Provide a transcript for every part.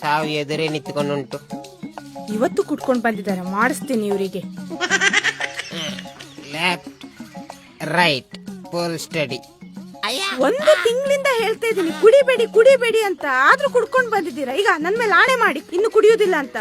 ಸಾವು ಎದುರೇ ನಿಂತ್ಕೊಂಡುಂಟು. ಇವತ್ತು ಕುಟ್ಕೊಂಡು ಬಂದಿದ್ದಾರೆ ಮಾಡಿಸ್ತೀನಿ ಇವರಿಗೆ. Left right full study. ಒಂದು ತಿಂಗಳಿಂದ ಹೇಳ್ತಾ ಇದ್ದೀನಿ ಕುಡಿಬೇಡಿ ಕುಡಿಬೇಡಿ ಅಂತ. ಆದ್ರೂ ಕುಡ್ಕೊಂಡು ಬಂದಿದ್ದೀರಾ? ಈಗ ನನ್ನ ಮೇಲೆ ಆಣೆ ಮಾಡಿ ಇನ್ನು ಕುಡಿಯೋದಿಲ್ಲ ಅಂತ.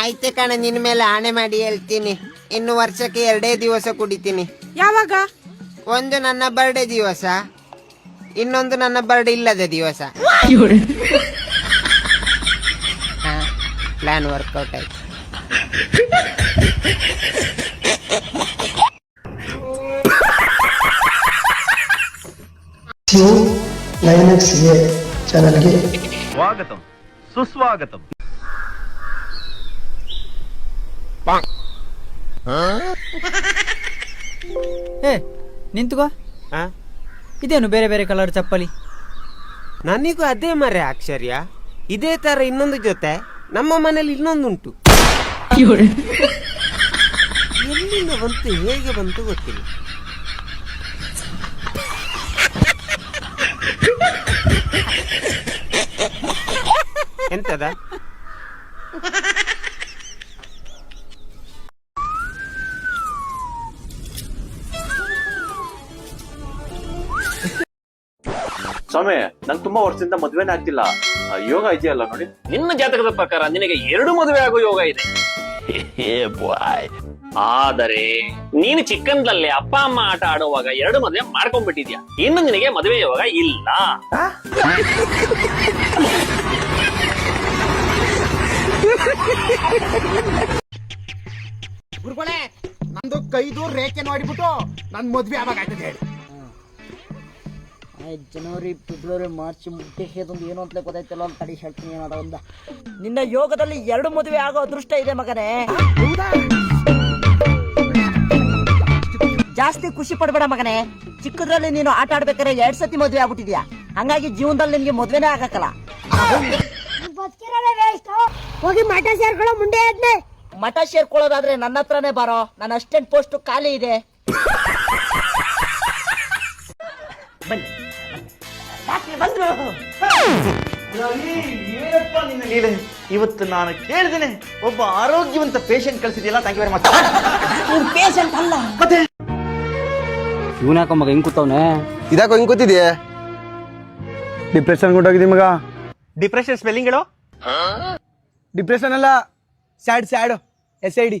ಆಯ್ತು ಕಣ ನಿನ್ನ ಮೇಲೆ ಆಣೆ ಮಾಡಿ ಹೇಳ್ತೀನಿ. ಇನ್ನು ವರ್ಷಕ್ಕೆ ಎರಡೇ ದಿವಸ ಕುಡಿತೀನಿ. ಯಾವಾಗ? ಒಂದು ನನ್ನ ಬರ್ಡೇ ದಿವಸ ಇನ್ನೊಂದು ನನ್ನ ಬರ್ಡೇ ಇಲ್ಲದ ದಿವಸ. ಪ್ಲಾನ್ ವರ್ಕೌಟ್ ಆಯ್ತು. ನೈನ್ ಎಕ್ಸ್ ನಿಂತುಕೋ. ಇದೇನು ಬೇರೆ ಬೇರೆ ಕಲರ್ ಚಪ್ಪಲಿ? ನನಗೂ ಅದೇ ಮರೆ ಆಕ್ಷರ್ಯ ಇದೇ ತರ ಇನ್ನೊಂದು ಜೊತೆ. ನಮ್ಮ ಮನೇಲಿ ಇನ್ನೊಂದುಂಟು. ಎಲ್ಲಿಂದ ಬಂತು ಹೇಗೆ ಬಂತು ಗೊತ್ತಿಲ್ಲ. ಎಂತದ? ಸ್ವಾಮಿ ನಂಗೆ ತುಂಬಾ ವರ್ಷದಿಂದ ಮದ್ವೆನೇ ಆಗ್ತಿಲ್ಲ. ಆ, ಯೋಗ ಇದೆಯಲ್ಲ ನೋಡಿ. ನಿನ್ನ ಜಾತಕದ ಪ್ರಕಾರ ನಿನಗೆ ಎರಡು ಮದುವೆ ಆಗೋ ಯೋಗ ಇದೆ. ಆದರೆ ನೀನು ಚಿಕ್ಕಂದಲ್ಲೇ ಅಪ್ಪ ಅಮ್ಮ ಆಟ ಆಡುವಾಗ ಎರಡು ಮದುವೆ ಮಾಡ್ಕೊಂಡ್ಬಿಟ್ಟಿದ್ಯಾ? ಇನ್ನು ನಿನಗೆ ಮದುವೆ ಯೋಗ ಇಲ್ಲ. ಗುರುಗಳೇ ನಂದು ಕೈದು ರೇಖೆ ನೋಡಿಬಿಟ್ಟು ನನ್ ಮದ್ವೆ ಯಾವಾಗ ಆಯ್ತದೆ ಹೇಳಿ. ಜನವರಿ ಫೆಬ್ರವರಿ ಮಾರ್ಚ್ ಮುಗಿಸೋದೊಂದು ಏನು ಅಂತ ಗೊತ್ತಾಯ್ತಲ್ಲ ಒಂದು ತಡಿ ಹೇಳ್ತೀನಿ ಏನಾದ ಒಂದು ನಿನ್ನ ಯೋಗದಲ್ಲಿ ಎರಡು ಮದುವೆ ಆಗೋ ಅದೃಷ್ಟ ಇದೆ ಮಗನೇ. ಜಾಸ್ತಿ ಖುಷಿ ಪಡ್ಬೇಡ ಮಗನೇ. ಚಿಕ್ಕದ್ರಲ್ಲಿ ನೀನು ಆಟ ಆಡ್ಬೇಕಾದ್ರೆ ಎರಡ್ ಸತಿ ಮದುವೆ ಆಗ್ಬಿಟ್ಟಿದ್ಯಾ? ಹಂಗಾಗಿ ಜೀವನದಲ್ಲಿ ನಿನ್ಗೆ ಮದುವೆನೇ ಆಗಕ್ಕಲ್ಲ. ಹೋಗಿ ಮಠ ಸೇರ್ಕೊಳ್ಳೋ ಮುಂದೆ ಆದ್ನೆ ಮಠ ಸೇರ್ಕೊಳ್ಳೋದಾದ್ರೆ ನನ್ನ ಹತ್ರನೇ ಬಾರೋ. ನನ್ನ ಅಸ್ಟೆಂಟ್ ಪೋಸ್ಟ್ ಖಾಲಿ ಇದೆ. ಬನ್ನಿ. ಬಂದ್ರು. ಏನಪ್ಪ ನಿನ್ನ ಲೀಲೆ ಇವತ್ತು ನಾನು ಕೇಳಿದ್ದೇನೆ ಒಬ್ಬ ಆರೋಗ್ಯವಂತ ಪೇಷಂಟ್ ಕಳಿಸಿದೆಯಲ್ಲ ಥ್ಯಾಂಕ್ ಯು ವೆರಿ ಮಚ್ ಇವ್ರು ಪೇಷಂಟ್ ಅಲ್ಲ. ಇವನ್ ಯಾಕೋ ಮಗ ಹಿಂಗ್ ಕೂತವ್ನೆ? ಇದಾಕೋ ಹಿಂಗ್ ಕೂತಿದ್ಯೆ? ಡಿಪ್ರೆಷನ್ ಕೊಟ್ಟೋಗಿದ್ದೀನಿ ಮಗ. ಡಿಪ್ರೆಷನ್ ಸ್ಪೆಲ್ಲಿಂಗ್ ಹೇಳು. ಡಿಪ್ರೆಷನ್ ಅಲ್ಲ sad sad S I D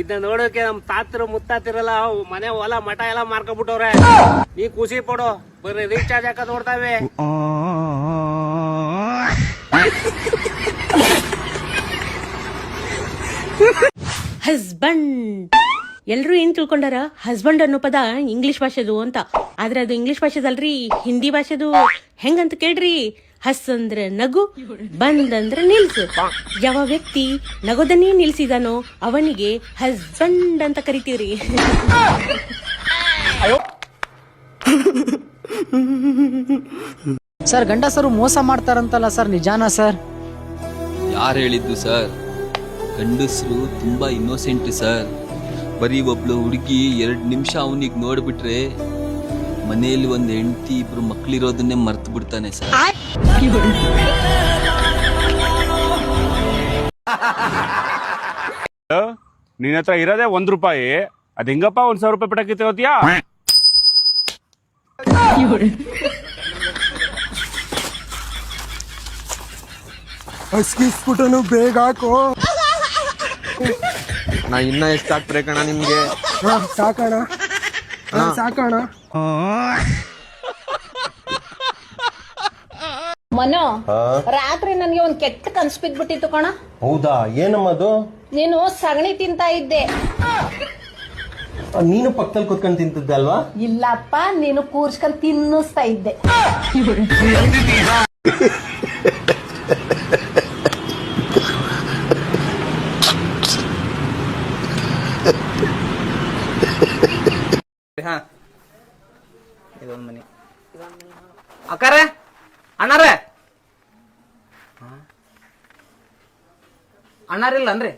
ಇದನ್ನ ನೋಡೋಕೆ ನಮ್ ತಾತರು ಮುತ್ತಾತಿರಲ್ಲ ಮನೆ ಹೊಲ, ಮಠ ಎಲ್ಲ ಮಾರ್ಕೊಬಿಟ್ಟವ್ರೆ ನೀ ಖುಷಿ ಪಡೋ, ಬರೀ ರೀಚಾರ್ಜ್ ಹಾಕ ನೋಡ್ತಾವೆ. ಹಸ್ಬಂಡ್ ಎಲ್ಲರೂ ಏನ್ ತಿಳ್ಕೊಂಡಾರ? ಹಸ್ಬೆಂಡ್ ಅನ್ನೋ ಪದ ಇಂಗ್ಲಿಷ್ ಭಾಷೆದು ಅಂತ. ಆದ್ರೆ ಅದು ಇಂಗ್ಲಿಷ್ ಭಾಷೆದಲ್ರಿ ಹಿಂದಿ ಭಾಷೆದು. ಹೆಂಗಂತ ಕೇಳ್ರಿ. ಹಸ್ ಅಂದ್ರೆ ನಗು ಬಂದಂದ್ರೆ ನಿಲ್ಸು. ಯಾವ ವ್ಯಕ್ತಿ ನಗೋದನ್ನೇ ನಿಲ್ಸಿದಾನೋ ಅವನಿಗೆ ಹಸ್ಬೆಂಡ್ ಅಂತ ಕರಿತೀವ್ರಿ. ಸರ್ ಗಂಡಸರು ಮೋಸ ಮಾಡ್ತಾರಂತಲ್ಲ ಸರ್ ನಿಜಾನಾ ಸರ್? ಯಾರು ಹೇಳಿದ್ದು ಸರ್? ಗಂಡಸರು ತುಂಬಾ ಇನ್ನೋಸೆಂಟ್ ಸರ್. ಬರೀ ಒಬ್ಳು ಹುಡುಗಿ ಎರಡು ನಿಮಿಷ ಅವನಿಗೆ ನೋಡ್ಬಿಟ್ರೆ ಮನೆಯಲ್ಲಿ ಒಂದು ಹೆಂಡತಿ ಇಬ್ರು ಮಕ್ಳಿರೋದನ್ನೇ ಮರ್ತು ಬಿಡ್ತಾನೆ ಸರ್. ನಿನ್ನ ಹತ್ರ ಇರೋದೇ ಒಂದ್ ರೂಪಾಯಿ. ಅದ್ ಹೆಂಗಪ್ಪ ಒಂದ್ ಸಾವಿರ ರೂಪಾಯಿ ಪಟಾಕಿ ತಗೋತಿಯಾ? ಹಸ್ಕಿಸ್ಬಿಟ್ಟನು ಬೇಗ ಹಾಕು. ನಾ ಇನ್ನ ಎಷ್ಟು ಹಾಕ್ಬೇಕಣ್ಣ ಕಣ ನಿಮ್ಗೆ ಸಾಕಣ ಸಾಕಣ ಮನೋ ರಾತ್ರಿ ನನ್ಗೆ ಒಂದ್ ಕೆಟ್ಟ ಕನ್ಸ್ ಬಿದ್ಬಿಟ್ಟಿತ್ತು ಕಣ. ಹೌದಾ? ಏನಮ್ಮದು ನೀನು ಸಗಣಿ ತಿಂತಾ ಇದ್ದೆ. ನೀನು ಪಕ್ಕದಲ್ಲಿ ಕುತ್ಕೊಂಡು ತಿಂತಿದ್ದೆ ಅಲ್ವಾ? ಇಲ್ಲಪ್ಪ ನೀನು ಕೂರ್ಸ್ಕೊಂಡ್ ತಿನ್ನಿಸ್ತಾ ಇದ್ದೆ. ಇದೊಂದ್ ಮನಿ. ಅಕ್ಕಾರೆ ಅಣ್ಣಾರೆ. ಅಣ್ಣಾರಿಲ್ಲ ಅನ್ರಿ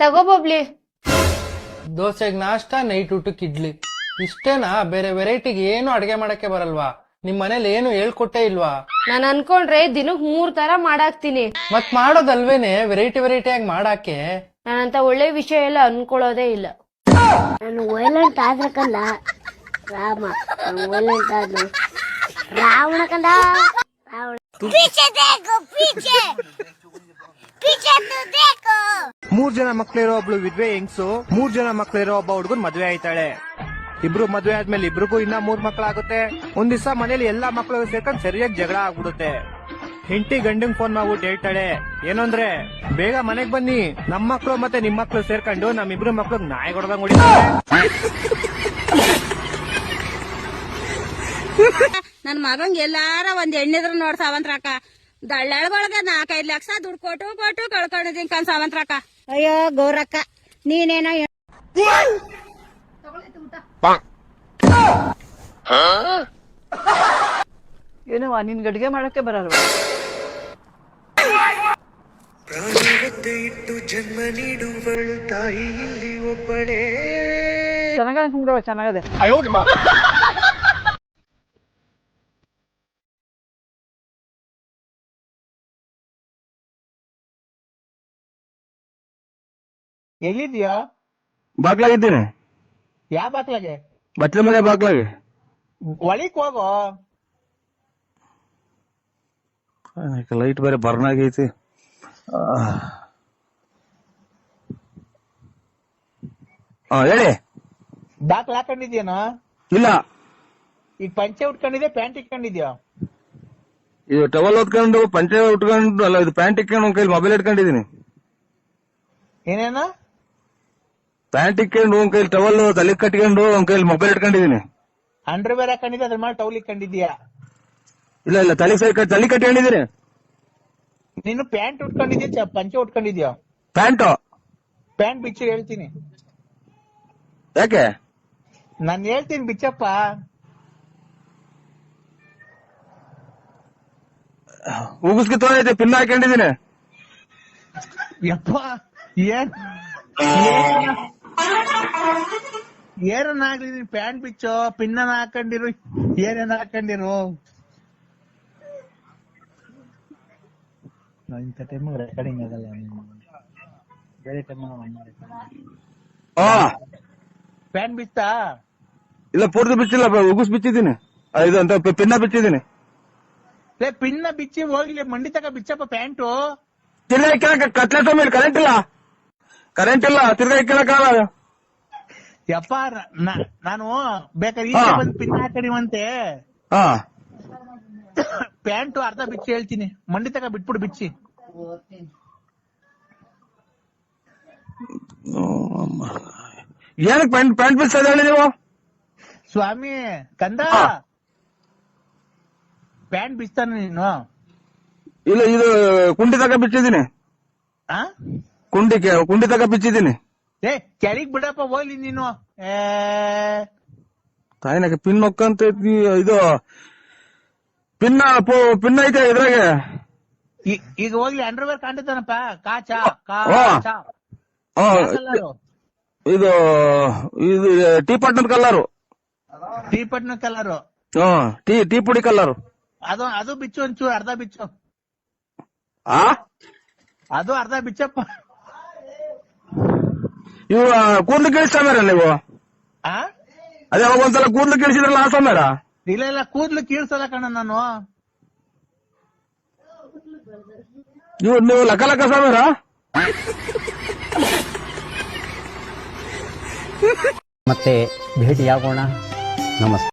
ತಗೋ ಬಬ್ಲಿ. ದೋಸೆಗೆ ನಾಷ್ಟ ನೈಟ್ ಊಟಕ್ಕೆ ಇಡ್ಲಿ. ಇಷ್ಟೇನಾ? ಬೇರೆ ವೆರೈಟಿಗೆ ಏನು ಅಡಿಗೆ ಮಾಡಕ್ಕೆ ಬರಲ್ವಾ? ನಿಮ್ ಮನೇಲಿ ಏನು ಹೇಳ್ಕೊಟ್ಟೆ ಇಲ್ವಾ? ನಾನ್ ಅನ್ಕೊಂಡ್ರೆ ದಿನಕ್ ಮೂರ್ ತರ ಮಾಡಾಕ್ತೀನಿ. ಮತ್ ಮಾಡೋದಲ್ವೇನೆ ವೆರೈಟಿ ವೆರೈಟಿ ಆಗಿ ಮಾಡಾಕೆ? ನಾನಂತ ಒಳ್ಳೆ ವಿಷಯ ಎಲ್ಲ ಅನ್ಕೊಳ್ಳೋದೇ ಇಲ್ಲ. ನಾನು ವೈಲೆಂಟ್ ಆದ್ರ ಕಂದ ರಾಮ ನಾನು ವೈಲೆಂಟ್ ಆದ್ರು ರಾವಣ ಕಂದ ರಾವಣ. ಮೂರ್ ಜನ ಮಕ್ಳಿರೋ ಒಬ್ಳು ವಿದ್ವೆ ಹೆಂಗ್ಸು? ಮೂರ್ ಜನ ಮಕ್ಳಿರೋ ಒಬ್ಬ ಹುಡುಗನ್ ಮದ್ವೆ ಆಯ್ತಾಳೆ. ಇಬ್ರು ಮದ್ವೆ ಆದ್ಮೇಲೆ ಇಬ್ರಿಗೂ ಇನ್ನ ಮೂರ್ ಮಕ್ಳಾಗುತ್ತೆ. ಒಂದ್ ದಿವಸ ಮನೇಲಿ ಎಲ್ಲಾ ಮಕ್ಳು ಸೇರ್ಕೊಂಡ್ ಸರಿಯಾಗಿ ಜಗಳ ಆಗ್ಬಿಡುತ್ತೆ. ಹೆಂಡತಿ ಗಂಡಂಗ್ ಫೋನ್ ಮಾಡ್ಬಿಟ್ಟು ಹೇಳ್ತಾಳೆ ಏನಂದ್ರೆ ಬೇಗ ಮನೆಗ್ ಬನ್ನಿ. ನಮ್ ಮಕ್ಳು ಮತ್ತೆ ನಿಮ್ ಮಕ್ಳು ಸೇರ್ಕೊಂಡು ನಮ್ಮಿಬ್ರು ಮಕ್ಳು ನಾಯಿ ಹೊಡೆದಂಗ್ ಹೊಡಿತಾರೆ. ನನ್ ಮಗಂಗ್ ಎಲ್ಲಾರ ಒಂದ್ ಎಣ್ಣಿದ್ರ ನೋಡ್ ಸಾವಂತ್ರಕ್ಕ. ದಳ್ಳಾಳ್ಗೊಳಗ ನಾಲ್ಕೈದ್ ಲಕ್ಷ ದುಡ್ಡು ಕೊಟ್ಟು ಕೊಟ್ಟು ಕಳ್ಕೊಂಡಿದ್ದೀನಿ ಕಣ್ ಸಾವಂತ್ರಕ್ಕ. ಅಯ್ಯೋ ಗೌರಕ್ಕ ನೀನೇನೋ ಏನವ್ವ ನಿನ್ ಗಡ್ಗೆ ಮಾಡಕ್ಕೆ ಬರಲ್ವಾ? ಚೆನ್ನಾಗಿ ಎಲ್ಲಿ ಚೆನ್ನಾಗದೆ. ಎಲ್ಲಿದ್ಯಾ ಬಾಗ್ಲಾಗಿದ್ದೀನಿ ಯಾವ ಬಾಕ್ಲಾಗೆ ಬಟ್ಲೆ ಮನೆ ಬಾಗ್ಲಾಗೆ. ಒಳಿಕ್ ಹೋಗೋ. ಲೈಟ್ ಬೇರೆ ಬರ್ನ್ ಆಗೈತಿ. ಹಾ ಹೇಳಿ. ಬಾಕ್ಲ ಹಾಕೊಂಡಿದ್ಯೇನೋ ಇಲ್ಲ. ಈಗ ಪಂಚೆ ಉಟ್ಕೊಂಡಿದ್ಯಾ ಪ್ಯಾಂಟ್ ಇಟ್ಕೊಂಡಿದ್ಯಾ? ಇದು ಟವಲ್ ಹೊತ್ಕೊಂಡು ಪಂಚೆ ಉಟ್ಕೊಂಡು ಅಲ್ಲ ಇದು ಪ್ಯಾಂಟ್ ಇಟ್ಕೊಂಡು ಕೈಲಿ ಮೊಬೈಲ್ ಇಟ್ಕೊಂಡಿದೀನಿ ಏನೇನ? ಪ್ಯಾಂಟ್ ಇಕ್ಕೊಂಡು ಒಂದ್ ಕೈಲಿ ಟವಲ್ ತಲೆ ಕಟ್ಕೊಂಡು ಒಂದ್ ಕೈಲಿ ಮೊಬೈಲ್ ಇಟ್ಕೊಂಡಿದೀನಿ. ಅಂಡರ್ ವೇರ್ ಹಾಕೊಂಡಿದ್ದೆ ಅದ್ರ ಮೇಲೆ ಟೌಲ್ ಇಟ್ಕೊಂಡಿದ್ಯಾ? ಇಲ್ಲ ಇಲ್ಲ ತಲೆ ಸೈ ತಲೆ ಕಟ್ಕೊಂಡಿದೀನಿ ನೀನು ಪ್ಯಾಂಟ್ ಉಟ್ಕೊಂಡಿದ್ಯಾ ಪಂಚೆ ಉಟ್ಕೊಂಡಿದ್ಯಾ? ಪ್ಯಾಂಟು? ಪ್ಯಾಂಟ್ ಬಿಚ್ಚಿ ಹೇಳ್ತೀನಿ. ಯಾಕೆ? ನಾನ್ ಹೇಳ್ತೀನಿ ಬಿಚ್ಚಪ್ಪ. ಉಗಿಸ್ಕಿ ತೊಗೊಂಡೈತೆ ಪಿನ್ ಹಾಕೊಂಡಿದೀನಿ. ಯಪ್ಪ ಏನ್ ಆಗ್ಲಿ ನೀನ್ ಪ್ಯಾಂಟ್ ಬಿಚ್ಚೋ ಪಿನ್ನ ಹಾಕೊಂಡಿರು ಏನೇನ್ ಹಾಕೊಂಡಿರು ಇಂಥ ಟೈಮ್ ರೆಕಾರ್ಡಿಂಗ್ ಆಗಲ್ಲ. ಬೇರೆ ಟೈಮ್ ಪ್ಯಾನ್ ಪ್ಯಾಂಟ್ ಬಿಚ್ಚಾ ಇಲ್ಲ ಪೂರ್ತಿ ಬಿಚ್ಚಿಲ್ಲ ಉಗುಸ್ ಬಿಚ್ಚಿದ್ದೀನಿ. ಐದು ಇದು ಅಂತ ಪಿನ್ನ ಬಿಚ್ಚಿದ್ದೀನಿ. ಲೇ ಪಿನ್ನ ಬಿಚ್ಚಿ ಹೋಗ್ಲಿ ಮಂಡಿ ತಕ ಬಿಚ್ಚಪ್ಪ ಪ್ಯಾಂಟು. ತಿರ್ಗಾ ಇಕ್ಕಳಕ್ ಕತ್ಲೆ ಮೇಲೆ ಕರೆಂಟ್ ಇಲ್ಲ. ಕರೆಂಟ್ ಇಲ್ಲ ತಿರ್ಗಾ ಇಕ್ಕಳಕ್ಕಾಗಲ್ಲ ಯಪ್ಪ ನ- ನಾನು ಬೇಕಾದ್ರೆ ಹಾ. ಈಚೆ ಬಂದು ಪಿನ್ ಹಾಕಡಿವಂತೆ ಹಾ. ಪ್ಯಾಂಟು ಅರ್ಧ ಬಿಚ್ಚಿ ಹೇಳ್ತೀನಿ. ಮಂಡಿ ತಕ ಬಿಟ್ಬಿಡು ಬಿಚ್ಚಿ. ಏನಕ್ಕೆ ಪ್ಯಾಂಟ್ ಪ್ಯಾಂಟ್ ಬಿಚ್ಚ ಹೇಳಿ ನೀವು? ಸ್ವಾಮಿ ಕಂದ. ಹಾ. ಪ್ಯಾಂಟ್ ಬಿಚ್ತಾನ ನೀನು. ಇಲ್ಲ ಇದು ಕುಂಡಿ ತಗ ಬಿಚ್ಚಿದ್ದೀನಿ. ಆ? ಕುಂಡಿ ಕೆ- ಕುಂಡಿ ತಕ ಬಿಚ್ಚಿದ್ದೀನಿ. ಏ ಕೆಳಗ್ ಬಿಡಪ್ಪ ಹೋಗ್ಲಿ ನೀನು. ಏ. ತಾಯಿನಾಗ ಪಿನ್ ಹೊಕ್ಕಂತ ಇದು ಪಿನ್ನ ಪು- ಪಿನ್ ಐತೆ ಇದ್ರಾಗೆ. ಈ- ಈಗ ಹೋಗ್ಲಿ ಅಂಡರ್ವೇರ್ ಕಾಣ್ತಾನಪ್ಪ ಕಾಚ. ಕಾಚ ಕಲರು ಇದು ಇದು ಟೀ ಪಟ್ನದ ಕಲ್ಲರು ಟೀ ಪಟ್ನ ಕಲರು ಹಾ ಟೀ ಟೀ ಪುಡಿ ಕಲ್ಲರು ಅದು ಅದು ಬಿಚ್ಚು ಒಂಚೂರು ಅರ್ಧ ಬಿಚ್ಚು. ಆ? ಅದು ಅರ್ಧ ಬಿಚ್ಚಪ್ಪ. ಇವು ಕೂದ್ಲು ಕೇಳಿಸ್ತಾರ ನೀವು ಆ? ಅದೇ ಅವಾಗ ಒಂದ್ಸಲ ಕೂದ್ಲು ಕೇಳಿಸಿದ್ರಲ್ಲ ಆ ಸಮಯ ಇಲ್ಲ ಇಲ್ಲ ಕೂದ್ಲು ಕೀಳ್ಸಲ್ಲ ಕಣ ನಾನು. ನೀವು ನೀವು ಲಕ ಲಕ ಸಾಮರ ಮತ್ತೆ ಭೇಟಿಯಾಗೋಣ. ನಮಸ್ತೆ.